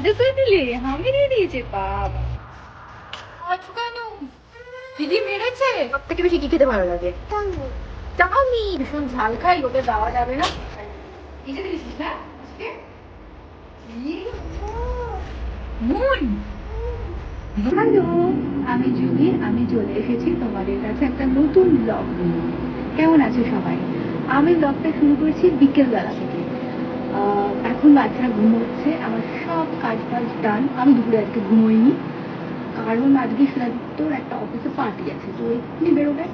আদে করে দিলে আমি দিয়েছে বাবা। আচ্ছা কেন দিদি মেরেছে। সব থেকে বেশি কি খেতে ভালো লাগে? চাউমিন ভীষণ ঝাল খাই ওদের দেওয়া যাবে না। এই দিয়েছিস না? Moon hello. আমি জুহি আমি চলে এসেছি তোমাদের কাছে একটা নতুন ব্লগ কেমন আছো সবাই? আমি ব্লগটা শুরু করেছি বিকেলবেলা থেকে। এখন বাচ্চারা ঘুমোচ্ছে, আমার সব কাজ বাজ ডান আমি দুপুরে আজকে ঘুমোইনি, কারণ আজকে শিলাদিত্যর একটা অফিসে পার্টি আছে। তো এক্ষুনি বেরোবে।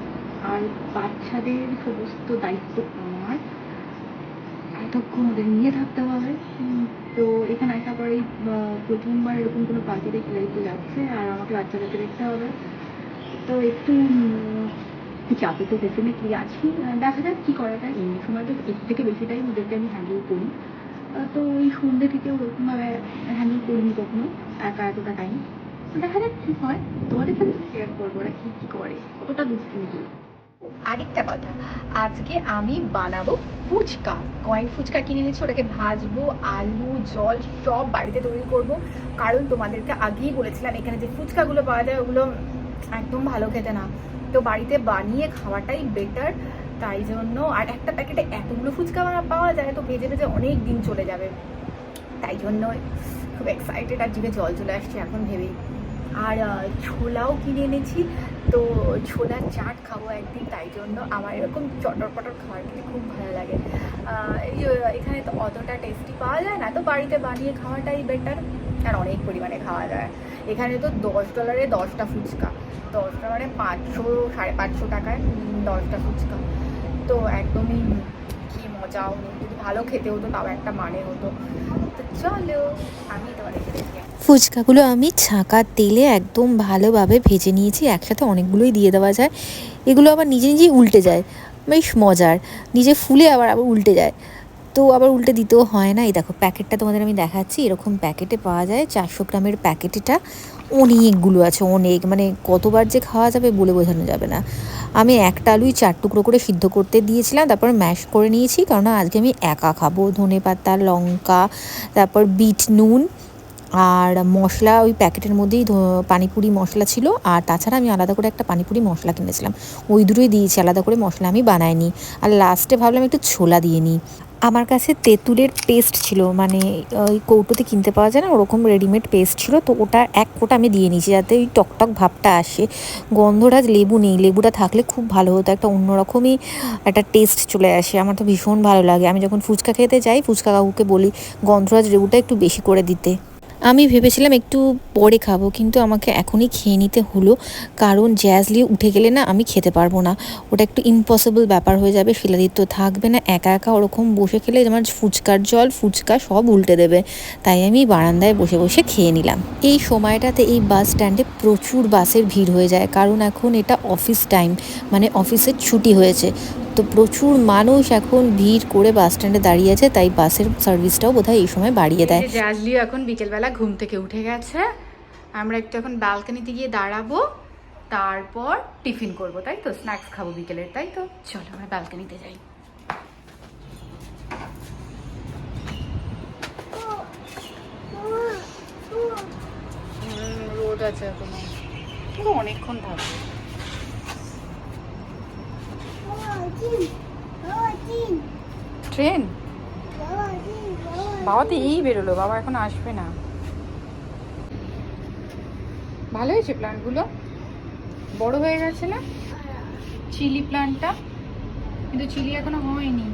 আর বাচ্চাদের সমস্ত দায়িত্ব আমার। এতক্ষণ ওদের নিয়ে থাকতে হবে। তো এখানে আসার পরেই প্রথমবার এরকম কোনো পার্টিতে খেলাইতে যাচ্ছে, আর আমাকে বাচ্চাদেরকে দেখতে হবে। তো একটু চাপে তো ডেফিনেটলি আছি দেখা যাক কী করা যায়। এই সময় তো এর থেকে বেশি টাইম ওদেরকে আমি হ্যান্ডেল করি। তো ওই সন্ধ্যে থেকে ওরকমভাবে হ্যান্ডেল করিনি কখনো, একা এতটা টাইম দেখা যাক কী হয়। তোমাদের সাথে শেয়ার করব ওরা কী কী করে, কতটা করে। আরেকটা কথা, আজকে আমি বানাবো ফুচকা। কয়েন ফুচকা কিনে এনেছি, ওটাকে ভাজবো, আলু, জল সব বাড়িতে তৈরি করব। কারণ তোমাদেরকে আগেই বলেছিলাম, এখানে যে ফুচকাগুলো পাওয়া যায়, ওগুলো একদম ভালো খেতে না। তো বাড়িতে বানিয়ে খাওয়াটাই বেটার তাই জন্য আর একটা প্যাকেটে এতগুলো ফুচকা পাওয়া যায় তো ভেজে ভেজে অনেক দিন চলে যাবে। তাই জন্য খুব এক্সাইটেড আর জিভে জল চলে আসছে এখন ভেবেই। আর ছোলাও কিনে এনেছি, তো ছোলার চাট খাব একদিন। তাই জন্য আমার এরকম চটর পটর খাবার খেতে খুব ভালো লাগে। এখানে তো অতটা টেস্টি পাওয়া যায় না। তো বাড়িতে বানিয়ে খাওয়াটাই বেটার আর অনেক পরিমাণে খাওয়া যায়। এখানে তো দশ ডলারে দশটা ফুচকা। দশ ডলারে পাঁচশো, সাড়ে পাঁচশো টাকায় দশটা ফুচকা। তো একদমই কি মজা হতো যদি ভালো খেতে হতো, তাও একটা মানে হতো। তো চলো, আমি তোমাদেরকে ফুচকাগুলো আমি ছাঁকা তেলে একদম ভালোভাবে ভেজে নিয়েছি, একসাথে অনেকগুলোই দিয়ে দেওয়া যায়। এগুলো আবার নিজে নিজেই উল্টে যায়, বেশ মজার। নিজে ফুলে আবার আবার উল্টে যায়। তো আবার উল্টে দিতেও হয় না। এই দেখো, প্যাকেটটা তোমাদের আমি দেখাচ্ছি। এরকম প্যাকেটে পাওয়া যায়। চারশো গ্রামের প্যাকেটটা অনেকগুলো আছে, অনেক। মানে কতবার যে খাওয়া যাবে বলে বোঝানো যাবে না। আমি একটা আলুই চার টুকরো করে সিদ্ধ করতে দিয়েছিলাম, তারপর ম্যাশ করে নিয়েছি। কারণ আজকে আমি একা খাব। ধনে পাতা, লঙ্কা, তারপর বিট, নুন আর মশলা ওই প্যাকেটের মধ্যেই পানিপুরি মশলা ছিল। আর তাছাড়া আমি আলাদা করে একটা পানিপুরি মশলা কিনেছিলাম। ওই দুটোই দিয়েছি, আলাদা করে মশলা আমি বানাইনি। আর লাস্টে ভাবলাম একটু ছোলা দিয়ে নিই। আমার কাছে তেঁতুলের পেস্ট ছিল মানে ওই কৌটোতে কিনতে পাওয়া যায় না, ওরকম রেডিমেড পেস্ট ছিল, তো ওটা এক কোটা আমি দিয়ে নিয়েছি যাতে ওই টকটক ভাবটা আসে। গন্ধরাজ লেবু নেই, লেবুটা থাকলে খুব ভালো হতো, একটা অন্যরকমই একটা টেস্ট চলে আসে, আমার তো ভীষণ ভালো লাগে। আমি যখন ফুচকা খেতে যাই, ফুচকা কাকুকে বলি, গন্ধরাজ লেবুটা একটু বেশি করে দিতে। আমি ভেবেছিলাম একটু পরে খাব, কিন্তু আমাকে এখনই খেয়ে নিতে হলো। কারণ জ্যাজলি উঠে গেলে না আমি খেতে পারব না। ওটা একটু ইম্পসিবল ব্যাপার হয়ে যাবে, শিলাদিত্য থাকবে না, একা একা ওরকম বসে খেলে আমার ফুচকার জল, ফুচকা সব উল্টে দেবে। তাই আমি বারান্দায় বসে বসে খেয়ে নিলাম। এই সময়টাতে এই বাস স্ট্যান্ডে প্রচুর বাসের ভিড় হয়ে যায়, কারণ এখন এটা অফিস টাইম মানে অফিসের ছুটি হয়েছে। তো প্রচুর মানুষ এখন ভিড় করে বাস স্ট্যান্ডে দাঁড়িয়ে আছে তাই বাসের সার্ভিসটাও বোধহয় এই সময় বাড়িয়ে দেয়। জাজলিও এখন বিকেলবেলা ঘুম থেকে উঠে গেছে। আমরা একটু এখন ব্যালকনিতে গিয়ে দাঁড়াবো তারপর টিফিন করব তাই তো? স্ন্যাক্স খাব বিকেলের তাই তো? চলো আমরা ব্যালকনিতে যাই। রোদ আছে অনেকক্ষণ থাকবে। ট্রেন? বাবা তো এই বেরোলো, বাবা এখন আসবে না। ভালো হয়েছে প্ল্যান্টগুলো বড় হয়ে গেছে না? চিলি প্ল্যান্টটা কিন্তু চিলি এখনও হয়নি।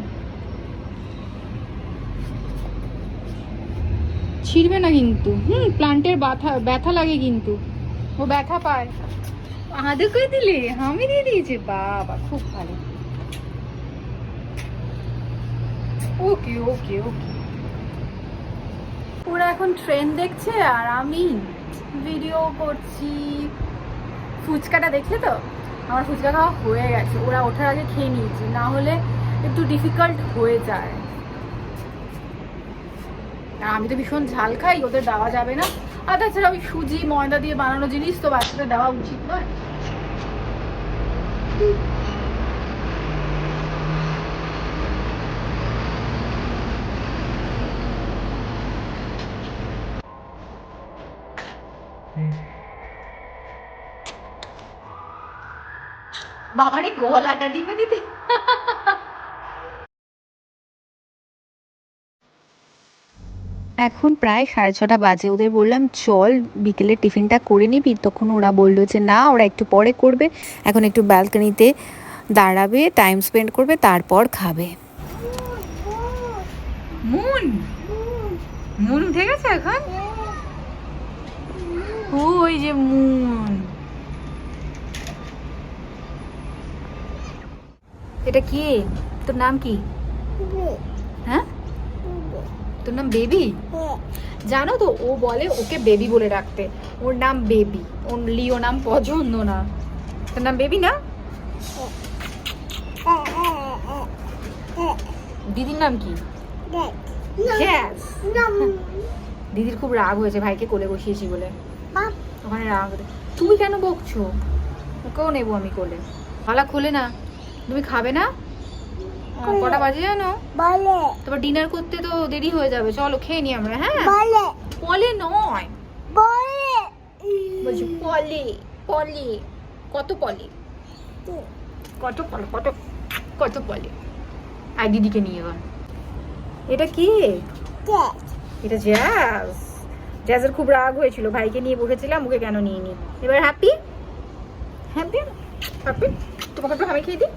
ছিঁড়বে না কিন্তু। হুম প্ল্যান্টের ব্যথা ব্যথা লাগে কিন্তু। ও ব্যথা পায়। আদে করে দিলে? আমি দিয়ে দিয়েছি। বাবা, খুব ভালো। ওকে ওকে ওকে ওরা এখন ট্রেন দেখছে আর আমি ভিডিও করছি। ফুচকাটা দেখলে তো? আমার ফুচকা খাওয়া হয়ে গেছে। ওরা ওঠার আগে খেয়ে নিয়েছি। না হলে একটু ডিফিকাল্ট হয়ে যায়। আর আমি তো ভীষণ ঝাল খাই, ওদের দেওয়া যাবে না। আর তাছাড়া ওই সুজি, ময়দা দিয়ে বানানো জিনিস তো বাচ্চাদের দেওয়া উচিত নয়। বাবারে গলাটা টিপে দিতে। এখন প্রায় সাড়ে ছটা বাজে ওদের বললাম চল বিকেলে টিফিনটা করে নিবি। তখন ওরা বলল যে না ওরা একটু পরে করবে। এখন একটু ব্যালকনিতে দাঁড়াবে টাইম স্পেন্ড করবে তারপর খাবে। মুন মুন উঠে গেছে এখন? ওই যে মুন। এটা কি? তোর নাম কি? হ্যাঁ? তোর নাম বেবি? জানো তো ও বলে ওকে বেবি বলে রাখতে। ওর নাম বেবি। ওর লিও নাম পছন্দ না। তোর নাম বেবি না? দিদির নাম কি. দিদির খুব রাগ হয়েছে ভাইকে কোলে বসিয়েছি বলে। ওখানে রাগ তুমি কেন বকছো? ওকেও নেব আমি কোলে। গলা খোলে না। তুমি খাবে না? কটা বাজে জানো? বলে। তারপর ডিনার করতে তো দেরি হয়ে যাবে। চলো খেয়ে নি আমরা হ্যাঁ? বলে। পলে নয়। বলে। বলছি পলে পলে কত পলে? কত পলে কত কত পলে? আর দিদিকে নিয়ে এবার। এটা কি? এটা জ্যাজ? জ্যাজের খুব রাগ হয়েছিল। ভাইকে নিয়ে বসেছিলাম ওকে কেন নিয়ে নি? এবার হ্যাপি হ্যাপি হ্যাপি তোমাকে একটু আমি খেয়ে দিই?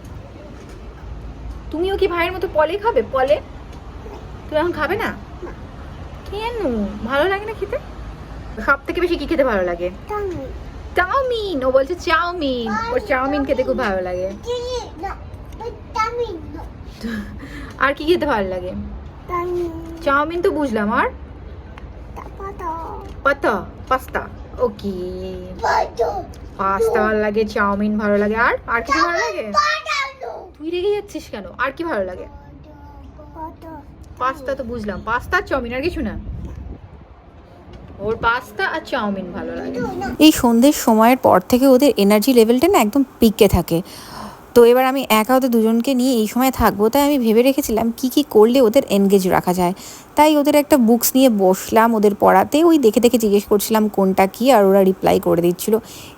তুমিও কি ভাইয়ের মতো পলে খাবে? পলে? তুমি এখন খাবে না? কেন? ভালো লাগে না খেতে? সব থেকে বেশি কি খেতে ভালো লাগে? চাউমিন। ও বলছে চাউমিন। ওর চাউমিন খেতে খুব ভালো লাগে। আর কি খেতে ভালো লাগে? চাউমিন। তো বুঝলাম। আর? পাতা। পাস্তা। ওকে। পাস্তা ভালো লাগে চাউমিন ভালো লাগে। আর? আর কিছু ভালো লাগে? তুই রেগে যাচ্ছিস কেন? আর কি ভালো লাগে? পাস্তা তো বুঝলাম। পাস্তা, চাউমিন আর কিছু না? ওর পাস্তা আর চাউমিন ভালো লাগে। এই সন্ধ্যের সময়ের পর থেকে ওদের এনার্জি লেভেলটা না একদম পিকে থাকে। তো এবার আমি একা ওদের দুজনকে নিয়ে এই সময় থাকব, তাই আমি ভেবে রেখেছিলাম কি কি করলে ওদের এনগেজ রাখা যায়। তাই ওদের একটা বুকস নিয়ে বসলাম ওদের পড়াতে। ওই দেখে দেখে জিজ্ঞেস করছিলাম কোনটা কি, আর ওরা রিপ্লাই করে দিচ্ছিল।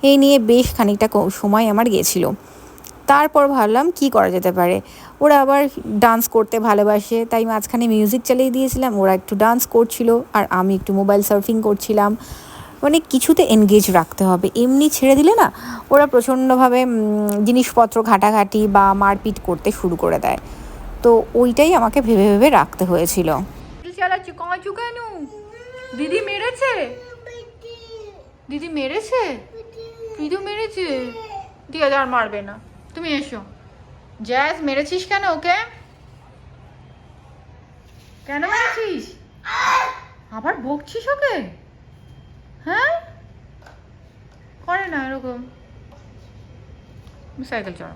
এই নিয়ে বেশ খানিকটা সময় আমার গেছিল। তারপর ভাবলাম কি করা যেতে পারে। ওরা আবার ডান্স করতে ভালোবাসে, তাই মাঝখানে মিউজিক চালিয়ে দিয়েছিলাম, ওরা একটু ডান্স করছিল আর আমি একটু মোবাইল সার্ফিং করছিলাম। মানে কিছুতে এনগেজ রাখতে হবে, এমনি ছেড়ে দিলে না ওরা প্রচণ্ডভাবে জিনিসপত্র ঘাটাঘাটি বা মারপিট করতে শুরু করে দেয়। তো ওইটাই আমাকে ভেবে ভেবে রাখতে হয়েছিল। কেন? দিদি মেরেছে? দিদি মেরেছে? দিদি মেরেছে? আছে আর মারবে না। তুমি এসো। জ্যাজ, মেরেছিস কেন ওকে? কেন মেরেছিস? আবার বকছিস ওকে? হ্যাঁ? করে না এরকম। সাইকেল চড়া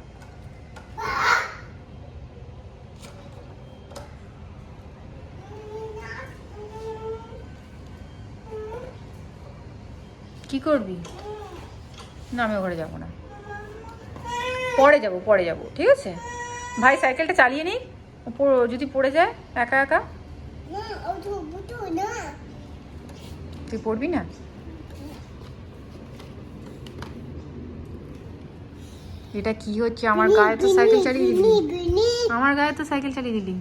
কি করবি? না, আমি ওখানে যাব না। পরে যাব পরে যাব, ঠিক আছে? ভাই, সাইকেলটা চালিয়ে ও যদি পড়ে যায়, একা একা? তুই পড়বি না? এটা কি হচ্ছে? আমার গায়ে তো সাইকেল চালিয়ে দিলি। আমার গায়ে তো সাইকেল চালিয়ে দিলি।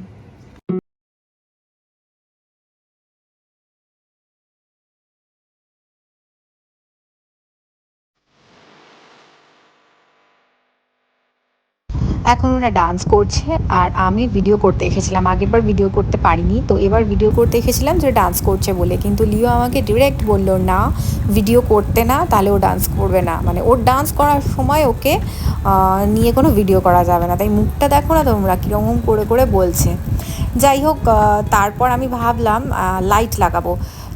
এখন ওরা ডান্স করছে আর আমি ভিডিও করতে এসেছিলাম। আগেরবার ভিডিও করতে পারিনি, তো এবার ভিডিও করতে এসেছিলাম যে ডান্স করছে বলে। কিন্তু লিও আমাকে ডিরেক্ট বলল, না ভিডিও করতে না, তাহলে ও ডান্স করবে না। মানে ওর ডান্স করার সময় ওকে নিয়ে কোনো ভিডিও করা যাবে না। তাই মুখটা দেখো না তোমরা, কীরকম করে করে বলছে। যাই হোক তারপর আমি ভাবলাম লাইট লাগাবো।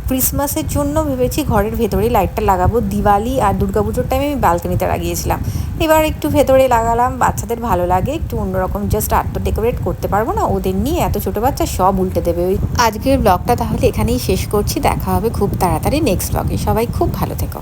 ক্রিসমাসের জন্য ভেবেছি ঘরের ভেতরেই লাইটটা লাগাবো। দিওয়ালি আর দুর্গাপুজোর টাইমে আমি ব্যালকানিতে লাগিয়েছিলাম। এবার একটু ভেতরে লাগালাম, বাচ্চাদের ভালো লাগে, একটু অন্যরকম জাস্ট আর তো ডেকোরেট করতে পারব না, ওদের নিয়ে এত ছোটো বাচ্চা সব উল্টে দেবে ওই। আজকের ব্লগটা তাহলে এখানেই শেষ করছি, দেখা হবে খুব তাড়াতাড়ি নেক্সট ব্লগে সবাই খুব ভালো থেকো।